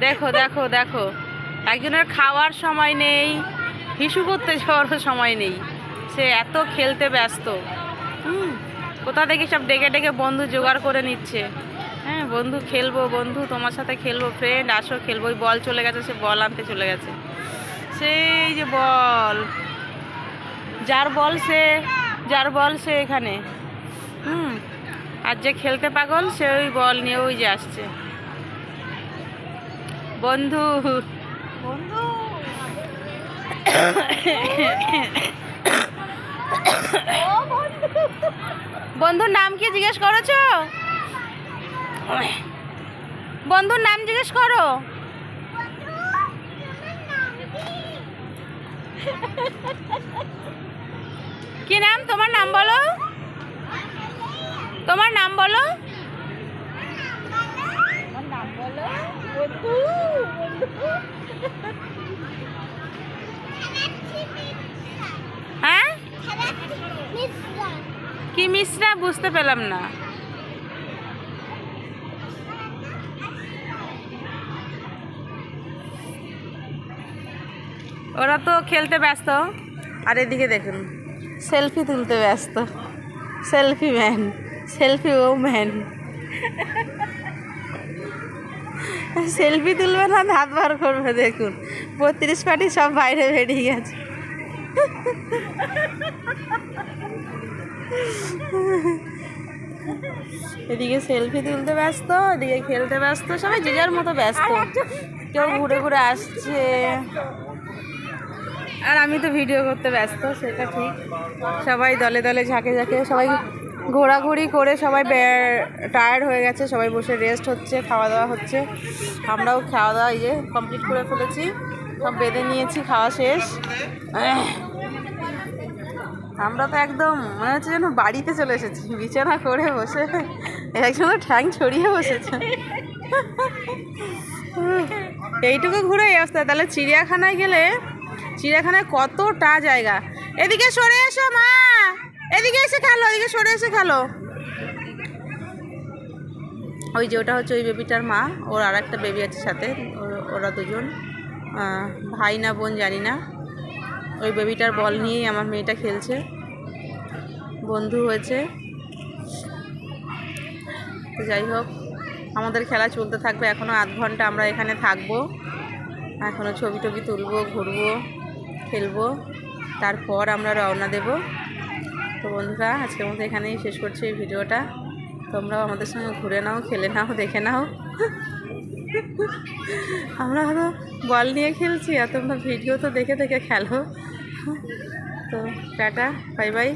দেখো দেখো দেখো। একজনের খাওয়ার সময় নেই, হিসু করতে যাওয়ারও সময় নেই। সে এত খেলতে ব্যস্ত। হুম, কোথা থেকে সব ডেকে ডেকে বন্ধু জোগাড় করে নিচ্ছে? হ্যাঁ বন্ধু খেলব, বন্ধু তোমার সাথে খেলব ফ্রেন্ড আসো, খেলব। ওই বল চলে গেছে, সে বল আনতে চলে গেছে। সেই যে বল। যার বল সে, যার বল সে এখানে। হুম, আর যে খেলতে পাগল, সে ওই বল নিয়ে ওই যে আসছে। বন্ধু। বন্ধু। বন্ধুর নাম কি জিজ্ঞেস করেছ? বন্ধুর নাম জিজ্ঞেস করো। কি নাম? তোমার নাম বলো। তোমার নাম বলো আমার নাম বলো বন্ধু বন্ধু হ্যাঁ? কি মিশ্রা বুঝতে পেলাম না। ওরা তো খেলতে ব্যস্ত। আর এদিকে দেখুন সেলফি তুলতে ব্যস্ত। সেলফি ম্যান সেলফি ও ম্যান সেলফি তুলবে না হাত বার করবে দেখুন। বত্রিশ পাটি সব বাইরে বেরিয়ে গেছে। এদিকে সেলফি তুলতে ব্যস্ত এদিকে খেলতে ব্যস্ত সবাই যে যার মতো ব্যস্ত। কেউ ঘুরে ঘুরে আসছে। আর আমি তো ভিডিও করতে ব্যস্ত সেটা ঠিক। সবাই দলে দলে ঝাঁকে ঝাঁকে সবাই ঘোরাঘুরি করে সবাই টায়ার্ড হয়ে গেছে, সবাই বসে রেস্ট হচ্ছে খাওয়া দাওয়া হচ্ছে। আমরাও খাওয়া দাওয়া ইয়ে কমপ্লিট করে ফেলেছি। সব বেঁধে নিয়েছি, খাওয়া শেষ। আমরা তো একদম, মনে হচ্ছে যেন বাড়িতে চলে এসেছি। বিছানা করে বসে, একজন ঠ্যাং ছড়িয়ে বসেছে। এইটুকু ঘুরে অবস্থা তাহলে চিড়িয়াখানায় গেলে, চিড়িয়াখানায় কতটা জায়গা? এদিকে সরে এসো মা! এসে খেলো, এদিকে সরে এসে খেলো। ওই যে ওটা হচ্ছে ওই বেবিটার মা, ওর আর একটা বেবি আছে সাথে, ওর- দুজন। ভাই না বোন জানি না। ওই বেবিটার বল নিয়েই আমার মেয়েটা খেলছে। বন্ধু হয়েছে। তো যাই হোক, আমাদের খেলা চলতে থাকবে। এখনও আধ ঘণ্টা আমরা এখানে থাকব। এখনও ছবি টবি তুলবো, ঘুরবো, খেলব। তারপর আমরা রওনা দেব। তো বন্ধুরা, আজকের মধ্যে এখানেই শেষ করছি এই ভিডিওটা। তোমরাও আমাদের সঙ্গে ঘুরে নাও, খেলে নাও, দেখে নাও। আমরা হয়তো বল নিয়ে খেলছি আর তোমরা ভিডিও তো দেখে দেখে খেলো। তো টাটা, বাই বাই।